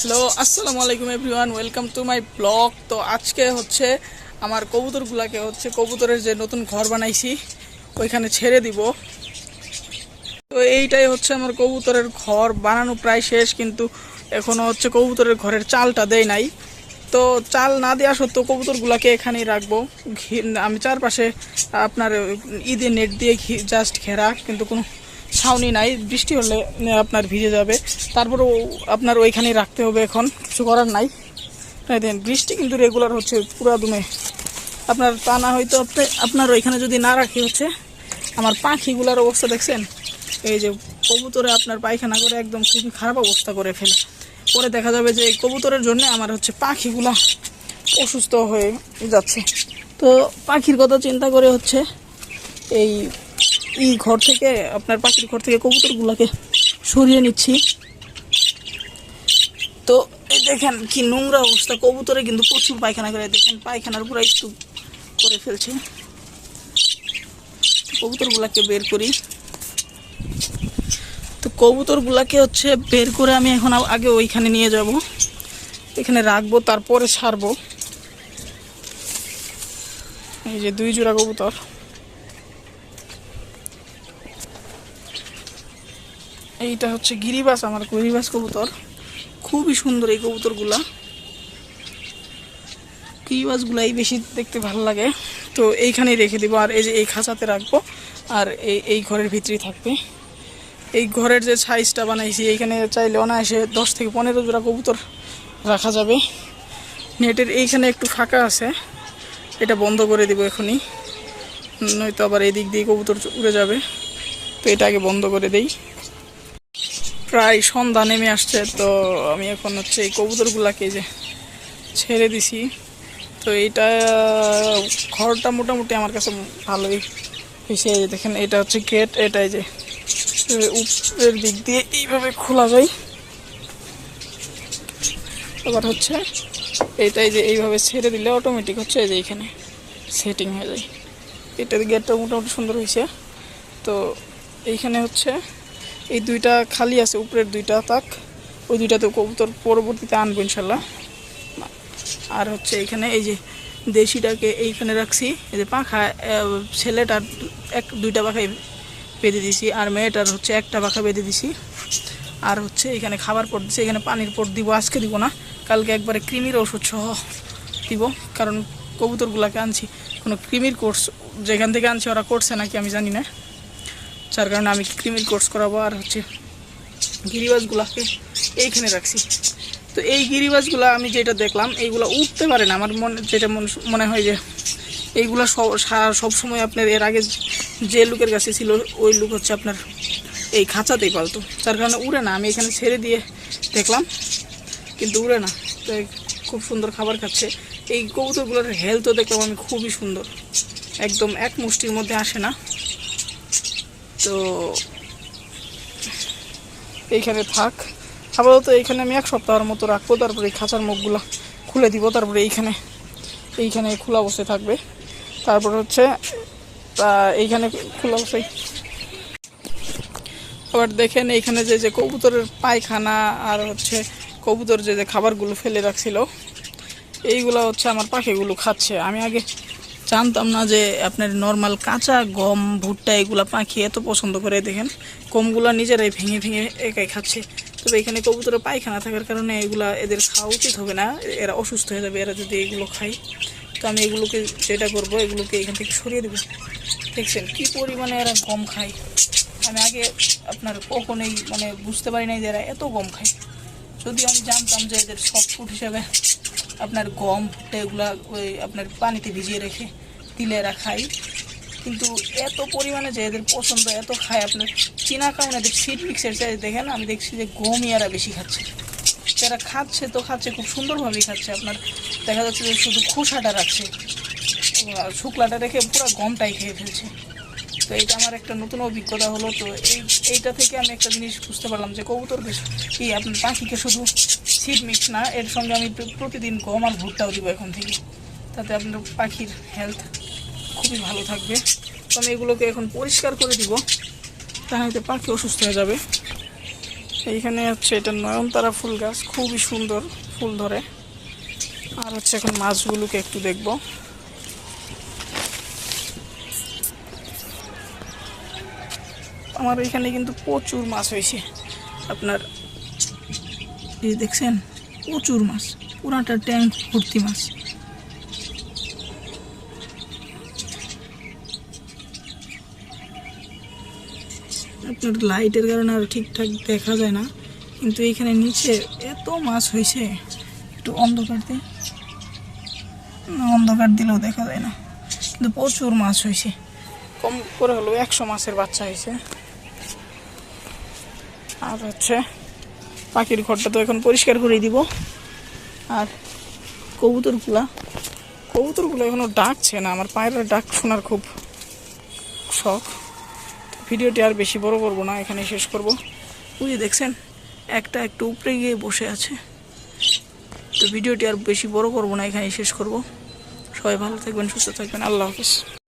Hello আসসালামু আলাইকুম everyone welcome to my blog তো আজকে হচ্ছে আমার কবুতরগুলাকে হচ্ছে কবুতরের যে নতুন ঘর বানাইছি, ওইখানে ছেড়ে দিব। তো এইটাই হচ্ছে আমার কবুতরের ঘর, বানানো প্রায় শেষ, কিন্তু এখনও হচ্ছে কবুতরের ঘরের চালটা দেয় নাই। তো চাল না দেওয়া সত্ত্বেও কবুতরগুলাকে এখানেই রাখব। আমি চারপাশে আপনার ঈদের নেট দিয়ে জাস্ট ঘেরা, কিন্তু কোনো ছাউনি নাই, বৃষ্টি হলে আপনার ভিজে যাবে। তারপরেও আপনার ওইখানেই রাখতে হবে এখন, কিছু করার নাই। দেখেন বৃষ্টি কিন্তু রেগুলার হচ্ছে পুরা দুমে আপনার তা না হয়তো আপনি, আপনার ওইখানে যদি না রাখি হচ্ছে, আমার পাখিগুলোর অবস্থা দেখছেন? এই যে কবুতরে আপনার পায়খানা করে একদম খুবই খারাপ অবস্থা করে ফেলে। পরে দেখা যাবে যে এই কবুতরের জন্য আমার হচ্ছে পাখিগুলা অসুস্থ হয়ে যাচ্ছে। তো পাখির কথা চিন্তা করে হচ্ছে এই এই ঘর থেকে, আপনার পাখির ঘর থেকে কবুতরগুলোকে সরিয়ে নিচ্ছি। তো এই দেখেন কি নোংরা অবস্থা, কবুতরে কিন্তু প্রচুর পায়খানা করে, দেখেন পায়খানার পুরো স্তূপ করে ফেলছে। কবুতরগুলাকে বের করি। তো কবুতরগুলাকে হচ্ছে বের করে আমি এখন আগে ওইখানে নিয়ে যাব। এখানে রাখব, তারপরে ছাড়বো। এই যে দুই জোড়া কবুতর। এইটা হচ্ছে গিরিবাস, আমার গিরিবাস কবুতর। খুবই সুন্দর এই কবুতরগুলা। গিরিবাসগুলাই বেশি দেখতে ভালো লাগে। তো এইখানেই রেখে দিব, আর এই যে এই খাঁচাতে রাখব, আর এই এই ঘরের ভিতরেই থাকবে। এই ঘরের যে সাইজটা বানাইছি, এইখানে চাইলে অনায়াসে দশ থেকে পনেরো জোড়া কবুতর রাখা যাবে। নেটের এইখানে একটু ফাঁকা আছে। এটা বন্ধ করে দিব এখনই। নয়তো আবার এই দিক দিয়ে কবুতর উড়ে যাবে। তো এটা আগে বন্ধ করে দেই। প্রায় সন্ধ্যা নেমে আসছে, তো আমি এখন হচ্ছে এই কবুতরগুলাকে যে ছেড়ে দিছি। তো এইটা, ঘরটা মোটামুটি আমার কাছে ভালোই হয়েছে। এই দেখেন, এটা হচ্ছে গেট এটাই যে উপরের দিক দিয়ে এইভাবে খোলা যায়। আবার হচ্ছে এটাই যে এইভাবে ছেড়ে দিলে অটোমেটিক হচ্ছে এই যে এইখানে সেটিং হয়ে যায়। এটার গেটটা মোটামুটি সুন্দর হয়েছে। তো এইখানে হচ্ছে এই দুইটা খালি আছে, উপরের দুইটা তাক, ওই দুইটাতে কবুতর পরবর্তীতে আনব ইনশাল্লাহ। আর হচ্ছে এইখানে এই যে দেশিটাকে এইখানে রাখছি, এই যে পাখা ছেলেটার এক, দুইটা পাখাই বেঁধে দিছি, আর মেয়েটার হচ্ছে একটা পাখা বেঁধে দিছি। আর হচ্ছে এখানে খাবার পট দিছি, এখানে পানির পট দিব, আজকে দিব না, কালকে একবারে কৃমির ওষুধ সহ দিব, কারণ কবুতরগুলাকে আনছি। কোনো কৃমির কোর্স, যেখান থেকে আনছি ওরা করছে নাকি আমি জানি না। যার কারণে আমি ক্রিমির কোর্স করাবো আর হচ্ছে গিরিবাজগুলাকে এইখানে রাখছি। তো এই গিরিবাজগুলা আমি যেটা দেখলাম, এইগুলা উঠতে পারে না। আমার মনে, যেটা মনে- হয় যে এইগুলা সব সব সময় আপনার এর আগে যে লোকের কাছে ছিল, ওই লোক হচ্ছে আপনার এই খাঁচাতেই পালতো। যার কারণে উড়ে না। আমি এখানে ছেড়ে দিয়ে দেখলাম, কিন্তু উড়ে না। তো খুব সুন্দর খাবার খাচ্ছে। এই কবুতরগুলোর হেলথও দেখলাম আমি খুবই সুন্দর। একদম এক মুষ্টির মধ্যে আসে না। তো এইখানে থাক। আপাতত এইখানে আমি এক সপ্তাহের মতো রাখব, তারপরে এই খাঁচার মুখগুলো খুলে দিব, তারপরে এইখানে এইখানে খোলা অবস্থায় থাকবে। তারপর হচ্ছে এইখানে খোলা অবস্থায়। আবার দেখেন এইখানে যে যে কবুতরের পায়খানা আর হচ্ছে কবুতর যে যে খাবারগুলো ফেলে রাখছিল, এইগুলো হচ্ছে আমার পাখিগুলো খাচ্ছে। আমি আগে জানতাম না যে আপনার নর্মাল কাঁচা গম, ভুট্টা এগুলা পাখি এত পছন্দ করে, দেখেন। গমগুলো নিজেরাই ভেঙে ভেঙে একাই খাচ্ছে। তবে এখানে কবুতরের পায়খানা থাকার কারণে এগুলা এদের খাওয়া উচিত হবে না। এরা অসুস্থ হয়ে যাবে, এরা যদি এগুলো খায়। তো আমি এগুলোকে যেটা করব, এগুলোকে এখান থেকে সরিয়ে দেবো। দেখছেন কি পরিমাণে এরা গম খায়। আমি আগে আপনার কখনোই মানে বুঝতে পারি নাই যে এরা এত গম খায়। যদি আমি জানতাম যে এদের সফট ফুড হিসেবে আপনার গম, এগুলা ওই আপনার পানিতে ভিজিয়ে রেখে দিলে এরা খায় কিন্তু এত পরিমাণে যে এদের পছন্দ, এত খায় আপনার চীনা কারণ এদের সিড মিক্সের চাই দেখেন, আমি দেখছি যে গমই এরা বেশি খাচ্ছে। যারা খাচ্ছে তো খাচ্ছে, খুব সুন্দরভাবেই খাচ্ছে। আপনার দেখা যাচ্ছে যে শুধু খোসাটা রাখছে শুকলাটা রেখে পুরো গমটাই খেয়ে ফেলছে। তো এটা আমার একটা নতুন অভিজ্ঞতা হলো। তো এই, এইটা থেকে আমি একটা জিনিস বুঝতে পারলাম যে কবুতরকে কি আপনার পাখিকে শুধু সিড মিক্স না, এর সঙ্গে আমি প্রতিদিন গম আর ভুট্টাও দিব এখন থেকে। তাতে আপনার পাখির হেলথ খুবই ভালো থাকবে। তো আমি এগুলোকে এখন পরিষ্কার করে দিব, তাহলে পাখি অসুস্থ হয়ে যাবে। এইখানে হচ্ছে এটা নয়নতারা ফুল গাছ, খুবই সুন্দর ফুল ধরে। আর হচ্ছে এখন মাছগুলোকে একটু দেখব। আমার এখানে কিন্তু প্রচুর মাছ হয়েছে। আপনার এই দেখছেন? প্রচুর মাছ। পুরাটা ট্যাঙ্ক ভর্তি মাছ। আপনার লাইটের কারণে আর ঠিকঠাক দেখা যায় না। কিন্তু এইখানে নিচে এত মাছ হয়েছে। একটু অন্ধকার দিয়ে অন্ধকার দিলেও দেখা যায় না। কিন্তু প্রচুর মাছ হয়েছে। কম করে হলেও একশো মাছের বাচ্চা হয়েছে। আর হচ্ছে পাখির ঘরটা তো এখন পরিষ্কার করে দিব। আর কবুতরগুলা, কবুতরগুলো এখনও ডাকছে না, আমার পায়ের ডাক শোনার খুব শখ। ভিডিওটি আর বেশি বড় করব না, এখানে শেষ করব। যে দেখছেন, একটা একটু উপরে গিয়ে বসে আছে। তো ভিডিওটি আর বেশি বড় করব না এখানে শেষ করব। সবাই ভালো থাকবেন, সুস্থ থাকবেন, আল্লাহ হাফিজ।